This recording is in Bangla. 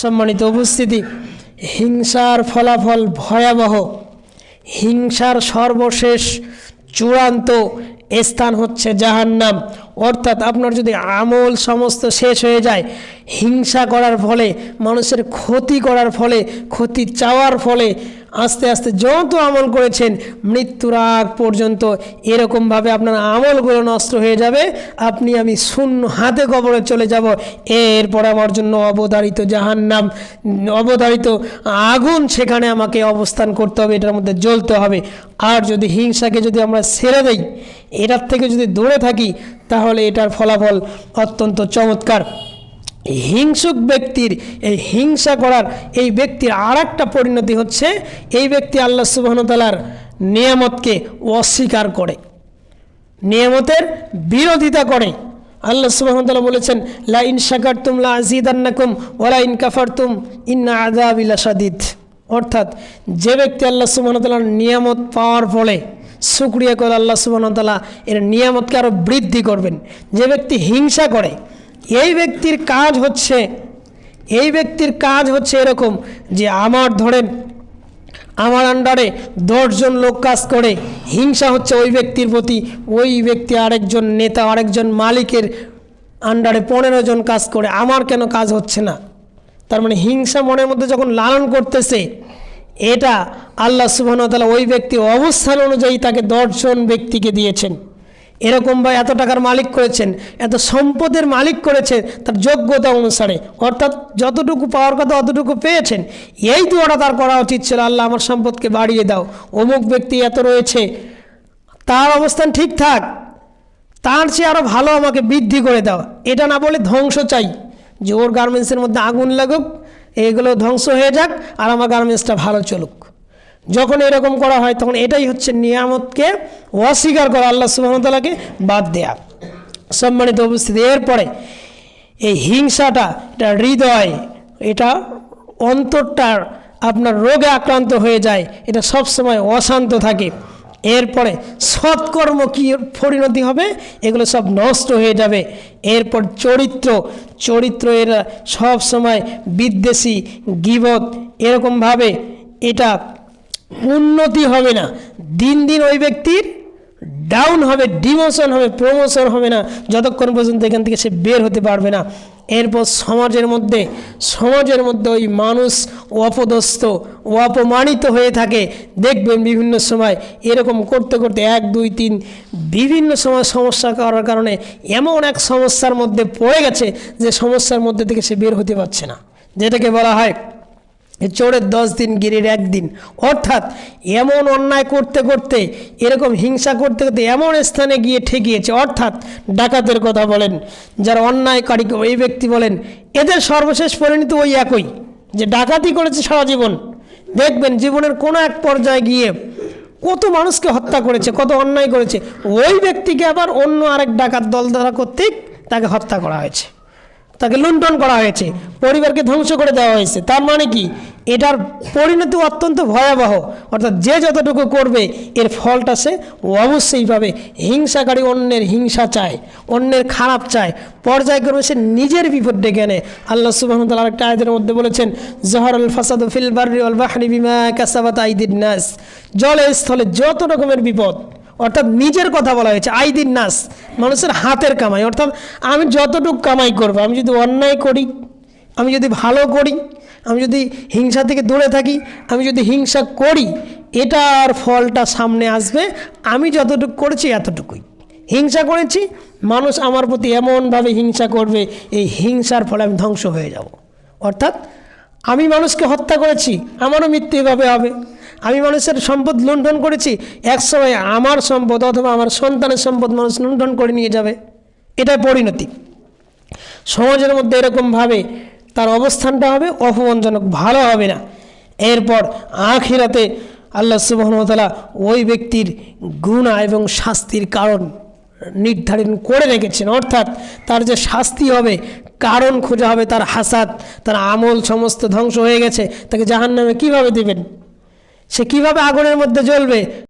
সম্মানিত উপস্থিতি, হিংসার ফলাফল ভয়াবহ। হিংসার সর্বশেষ চূড়ান্ত স্থান হচ্ছে জাহান্নাম। অর্থাৎ আপনার যদি আমল সমস্ত শেষ হয়ে যায়, হিংসা করার ফলে, মানুষের ক্ষতি করার ফলে, ক্ষতি চাওয়ার ফলে আস্তে আস্তে যত আমল করেছেন, মৃত্যুর আগ পর্যন্ত এরকমভাবে আপনার আমলগুলো নষ্ট হয়ে যাবে। আপনি, আমি শূন্য হাতে কবরে চলে যাব। এরপর আমার জন্য অবধারিত জাহান্নাম, অবধারিত আগুন সেখানে আমাকে অবস্থান করতে হবে, এটার মধ্যে জ্বলতে হবে। আর যদি হিংসাকে যদি আমরা ছেড়ে দেই, এটার থেকে যদি দূরে থাকি, তাহলে এটার ফলাফল অত্যন্ত চমৎকার। হিংসুক ব্যক্তির, এই হিংসা করার এই ব্যক্তির আর একটা পরিণতি হচ্ছে, এই ব্যক্তি আল্লাহ সুবাহতালার নিয়ামতকে অস্বীকার করে। নিয়ামতের বিরোধিতা করে। আল্লাহ সুবাহতাল্লাহ বলেছেন লা ইন শাকার তুম লা আজিদান্নাকুম ওলা ইন কাফার তুম ইন্না আদাবিলা সাদিদ অর্থাৎ যে ব্যক্তি আল্লাহ সুবাহতাল্লাহর নিয়ামত পাওয়ার ফলে শুক্রিয়া করে আল্লাহ সুবাহতাল্লাহ এর নিয়ামতকে আরও বৃদ্ধি করবেন। যে ব্যক্তি হিংসা করে এই ব্যক্তির কাজ হচ্ছে, এই ব্যক্তির কাজ হচ্ছে এরকম যে আমার ধরেন, আমার আন্ডারে দশজন লোক কাজ করে, হিংসা হচ্ছে ওই ব্যক্তির প্রতি, ওই ব্যক্তি আরেকজন নেতা, আরেকজন মালিকের আন্ডারে পনেরো জন কাজ করে, আমার কেন কাজ হচ্ছে না? তার মানে হিংসা মনের মধ্যে যখন লালন করতেছে, এটা আল্লাহ সুবাহতালা ওই ব্যক্তির অবস্থান অনুযায়ী তাকে দশজন ব্যক্তিকে দিয়েছেন। এরকম বা এত টাকার মালিক করেছেন, এত সম্পদের মালিক করেছে তার যোগ্যতা অনুসারে। অর্থাৎ যতটুকু পাওয়ার কথা অতটুকু পেয়েছেন, এই দোয়াটা তার করা উচিত ছিল, আল্লাহ আমার সম্পদকে বাড়িয়ে দাও। অমুক ব্যক্তি এত রয়েছে, তার অবস্থান ঠিকঠাক তার চেয়ে আরও ভালো আমাকে বৃদ্ধি করে দাও। এটা না বলে ধ্বংস চাই, যে ওর গার্মেন্টসের মধ্যে আগুন লাগুক, এগুলো ধ্বংস হয়ে যাক, আর আমার গার্মেন্টসটা ভালো চলুক। যখন এরকম করা হয়, তখন এটাই হচ্ছে নিয়ামতকে অস্বীকার করা, আল্লাহ সুবাহতালাকে বাদ দেয়া। সম্মানিত উপস্থিতি, এরপরে এই হিংসাটা, এটা হৃদয়, এটা অন্তরটার আপনার রোগে আক্রান্ত হয়ে যায়, এটা সব সময় অশান্ত থাকে। এরপরে সৎকর্ম কী পরিণতি হবে? এগুলো সব নষ্ট হয়ে যাবে। এরপর চরিত্র চরিত্র এরা সব সময় বিদ্বেষী, গিবত, এরকমভাবে এটা উন্নতি হবে না। দিন দিন ওই ব্যক্তির ডাউন হবে ডিমোশন হবে প্রমোশন হবে না। যতক্ষণ পর্যন্ত এখান থেকে সে বের হতে পারবে না। এরপর সমাজের মধ্যে সমাজের মধ্যে ওই মানুষ অপদস্থ, অপমানিত হয়ে থাকে। দেখবেন বিভিন্ন সময় এরকম করতে করতে এক, দুই, তিন বিভিন্ন সময় সমস্যা করার কারণে এমন এক সমস্যার মধ্যে পড়ে গেছে যে সমস্যার মধ্যে থেকে সে বের হতে পারছে না। যেটাকে বলা হয় চোরের দশ দিন, গিরির একদিন অর্থাৎ এমন অন্যায় করতে করতে, এরকম হিংসা করতে করতে এমন স্থানে গিয়ে ঠেকিয়েছে। অর্থাৎ ডাকাতের কথা বলেন, যারা অন্যায়কারী এই ব্যক্তি বলেন, এদের সর্বশেষ পরিণতি ওই একই, যে ডাকাতি করেছে সারা জীবন। দেখবেন জীবনের কোনো এক পর্যায়ে গিয়ে কত মানুষকে হত্যা করেছে, কত অন্যায় করেছে। ওই ব্যক্তিকে আবার অন্য আরেক ডাকাত দল দ্বারা কর্তৃক তাকে হত্যা করা হয়েছে। তাকে লুণ্ঠন করা হয়েছে, পরিবারকে ধ্বংস করে দেওয়া হয়েছে। তার মানে কি? এটার পরিণতি অত্যন্ত ভয়াবহ। অর্থাৎ যে যতটুকু করবে, এর ফলটা সে অবশ্যই পাবে। হিংসাকারী অন্যের হিংসা চায়, অন্যের খারাপ চায়। পর্যায়ক্রমে সে নিজের বিপদ ডেকে আনে আল্লাহ সুবাহ আরেকটা আয়তের মধ্যে বলেছেন জহর আল ফাসাদ ফিল বার্রি অল বাহরি বিমা কাসাবাত আইদিন নাস। জলে স্থলে যত রকমের বিপদ অর্থাৎ নিজের কথা বলা হয়েছে আইদিন নাস, মানুষের হাতের কামাই। অর্থাৎ আমি যতটুকু কামাই করব, আমি যদি অন্যায় করি, আমি যদি ভালো করি, আমি যদি হিংসা থেকে দূরে থাকি, আমি যদি হিংসা করি, এটার ফলটা সামনে আসবে। আমি যতটুকু করেছি এতটুকুই। হিংসা করেছি, মানুষ আমার প্রতি এমনভাবে হিংসা করবে, এই হিংসার ফলে আমি ধ্বংস হয়ে যাব। অর্থাৎ আমি মানুষকে হত্যা করেছি, আমারও মৃত্যু এভাবে হবে। আমি মানুষের সম্পদ লুণ্ঠন করেছি, এক সময় আমার সম্পদ অথবা আমার সন্তানের সম্পদ মানুষ লুণ্ঠন করে নিয়ে যাবে। এটাই পরিণতি। সমাজের মধ্যে এরকমভাবে তার অবস্থানটা হবে, অপমানজনক, ভালো হবে না। এরপর আখিরাতে আল্লাহ সুবাহতালা ওই ব্যক্তির গুণা এবং শাস্তির কারণ নির্ধারণ করে রেখেছেন। অর্থাৎ তার যে শাস্তি হবে, কারণ খোঁজা হবে, তার হাসাত তার আমল সমস্ত ধ্বংস হয়ে গেছে, তাকে জাহান নামে কীভাবে দেবেন? সে কীভাবে আগুনের মধ্যে জ্বলবে?